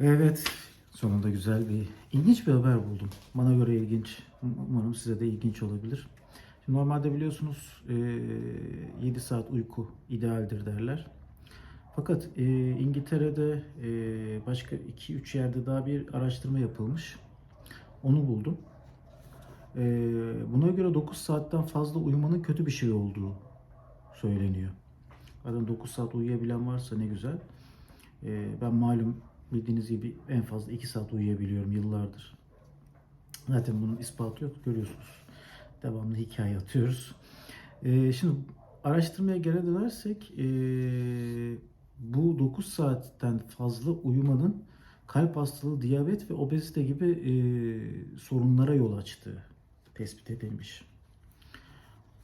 Ve evet sonunda güzel bir ilginç bir haber buldum. Bana göre ilginç. Umarım size de ilginç olabilir. Şimdi normalde biliyorsunuz e, 7 saat uyku idealdir derler. Fakat e, İngiltere'de e, başka 2-3 yerde daha bir araştırma yapılmış. Onu buldum. E, buna göre 9 saatten fazla uyumanın kötü bir şey olduğu söyleniyor. Zaten 9 saat uyuyabilen varsa ne güzel. E, ben malum bildiğiniz gibi en fazla 2 saat uyuyabiliyorum yıllardır. Zaten bunun ispatı yok görüyorsunuz. Devamlı hikaye atıyoruz. E, şimdi araştırmaya geri dönersek e, bu 9 saatten fazla uyumanın kalp hastalığı, diyabet ve obezite gibi e, sorunlara yol açtığı tespit edilmiş.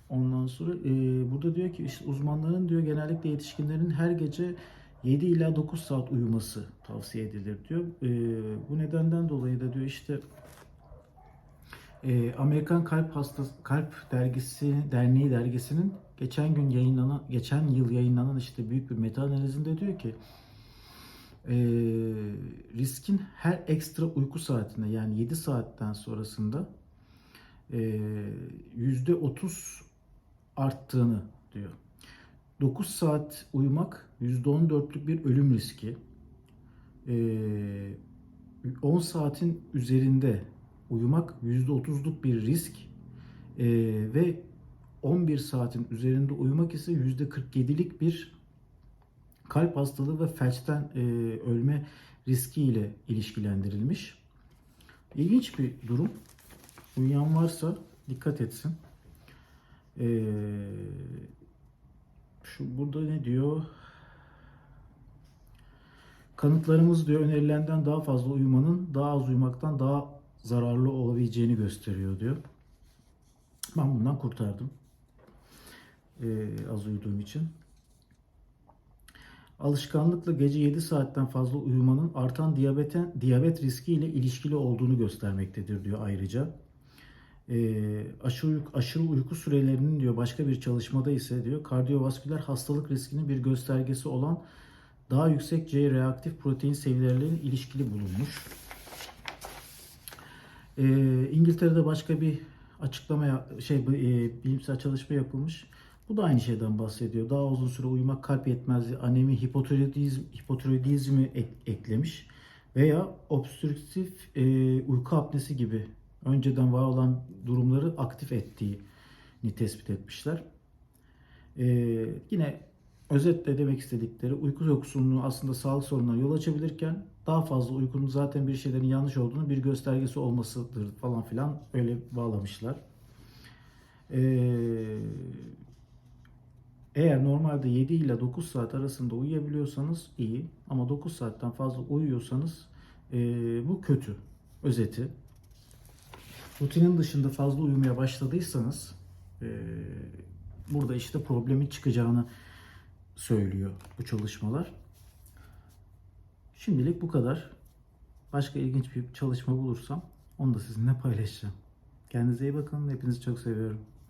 Ondan sonra e, burada diyor ki işte uzmanların diyor genellikle yetişkinlerin her gece 7 ila 9 saat uyuması tavsiye edilir diyor. E, bu nedenden dolayı da diyor işte e, Amerikan Kalp Hastası Kalp Dergisi Derneği dergisinin geçen gün yayınlanan geçen yıl yayınlanan işte büyük bir meta analizinde diyor ki e, riskin her ekstra uyku saatinde yani 7 saatten sonrasında e, yüzde 30 arttığını diyor. 9 saat uyumak %14'lük bir ölüm riski. E, 10 saatin üzerinde uyumak %30'luk bir risk. E, ve 11 saatin üzerinde uyumak ise %47'lik bir kalp hastalığı ve felçten e, ölme riski ile ilişkilendirilmiş. İlginç bir durum. Uyuyan varsa dikkat etsin. Ee, şu burada ne diyor? Kanıtlarımız diyor önerilenden daha fazla uyumanın daha az uyumaktan daha zararlı olabileceğini gösteriyor diyor. Ben bundan kurtardım. Ee, az uyuduğum için. Alışkanlıkla gece 7 saatten fazla uyumanın artan diyabete, diyabet riski ile ilişkili olduğunu göstermektedir diyor ayrıca. Ee, aşırı, aşırı uyku sürelerinin diyor başka bir çalışmada ise diyor kardiyovasküler hastalık riskinin bir göstergesi olan daha yüksek C reaktif protein seviyeleriyle ilişkili bulunmuş. Ee, İngiltere'de başka bir açıklama şey e, bilimsel çalışma yapılmış. Bu da aynı şeyden bahsediyor. Daha uzun süre uyumak kalp yetmezliği, anemi, hipotiroidizm, hipotiroidizmi ek- eklemiş veya obstrüktif e, uyku apnesi gibi önceden var olan durumları aktif ettiğini tespit etmişler. E, yine özetle demek istedikleri uyku yoksunluğu aslında sağlık sorunlarına yol açabilirken daha fazla uykunun zaten bir şeylerin yanlış olduğunu bir göstergesi olmasıdır falan filan öyle bağlamışlar. Ee, eğer normalde 7 ile 9 saat arasında uyuyabiliyorsanız iyi ama 9 saatten fazla uyuyorsanız e, bu kötü. Özeti. Rutinin dışında fazla uyumaya başladıysanız e, burada işte problemin çıkacağını söylüyor bu çalışmalar. Şimdilik bu kadar. Başka ilginç bir çalışma bulursam onu da sizinle paylaşacağım. Kendinize iyi bakın. Hepinizi çok seviyorum.